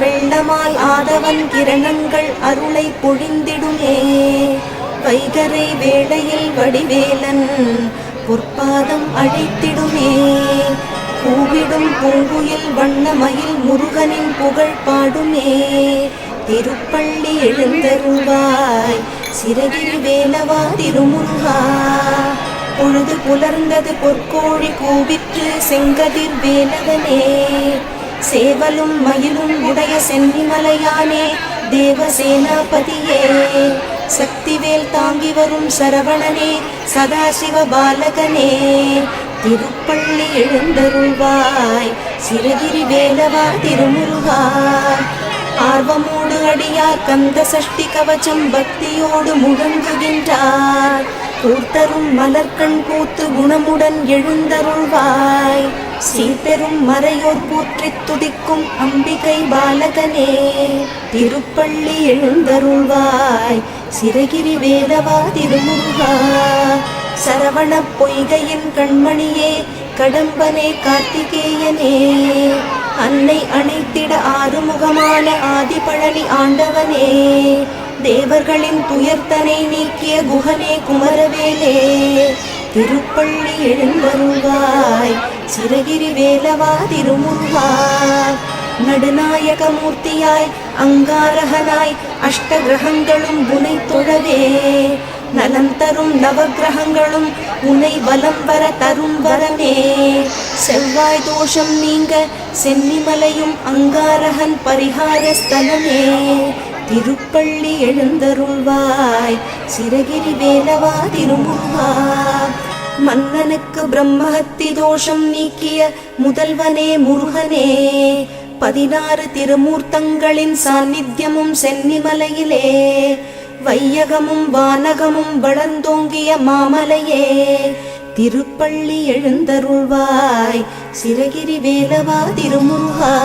வெள்ளமால் ஆதவன் கிரணங்கள் அருளை பொழிந்திடுமே. வைகரை வேளையில் வடிவேலன் பொற்பாதம் அழைத்திடுமே. கூவிடும் பூங்குயில் வண்ணமயில் முருகனின் புகழ் பாடுமே. திருப்பள்ளி எழுந்தருள்வாய் சிறகில் வேலவா திருமுருகா. பொழுது புலர்ந்தது பொற்கோழி கூவிற்று செங்கதிர் வேலவனே. சேவலும் மயிலும் உடைய சென்னிமலையானே தேவசேனாபதியே. சக்திவேல் தாங்கி வரும் சரவணனே சதாசிவ பாலகனே. திருப்பள்ளி எழுந்தருள்வாய் சிறகிரி வேலவா திருமுருகா. ஆர்வமோடு அடியார் கந்த சஷ்டி கவச்சம் பக்தியோடு முழங்குகின்றார். கூத்தரும் மலர்கண் கூத்து குணமுடன் எழுந்தருள்வாய். சீபெரும் மறையோர் போற்றி துதிக்கும் அம்பிகை பாலகனே திருப்பள்ளி எழுந்தருள்வாய். சிறகிரி வேதவா திருமுருகா சரவண பொய்கையின் கண்மணியே கடம்பனே கார்த்திகேயனே. அன்னை அணைத்திட ஆறுமுகமான ஆதிபழனி ஆண்டவனே தேவர்களின் துயர்த்தனை நீக்கிய குகனே குமரவேலே. திருப்பள்ளி எழுந்தருள்வாய் சிறகிரி வேலவா திருமுருகா நடுநாயக மூர்த்தியாய் அங்காரகனாய் அஷ்ட கிரகங்களும் உனை தொழவே. நலம் தரும் நவக்கிரகங்களும் உன்னை வலம் வர தரும் வரமே. செவ்வாய் தோஷம் நீங்க சென்னிமலையும் அங்காரகன் பரிகார ஸ்தலமே திருப்பள்ளி எழுந்தருள்வாய். சிறகிரி வேலவா திருமுருகா. மன்னனுக்கு பிரம்மஹத்தி தோஷம் நீக்கிய முதல்வனே முருகனே. பதினாறு திருமூர்த்தங்களின் சாநித்தியமும் சென்னிமலையிலே. வையகமும் வானகமும் வளர்ந்தோங்கிய மாமலையே. திருப்பள்ளி எழுந்தருள்வாய். சிறகிரி வேலவா திருமுருகா.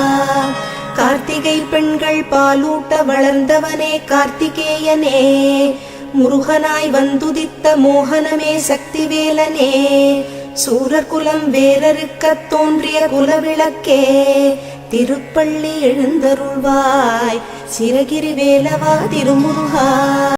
கார்த்திகை பெண்கள் பாலூட்ட வளர்ந்தவனே கார்த்திகேயனே. முருகனாய் வந்துதித்த மோகனமே சக்திவேலனே. சூரகுலம் வேரறுக்கத் தோன்றிய குலவிளக்கே. திருப்பள்ளி எழுந்தருள்வாய். சிறகிரி வேலவா திருமுருகா.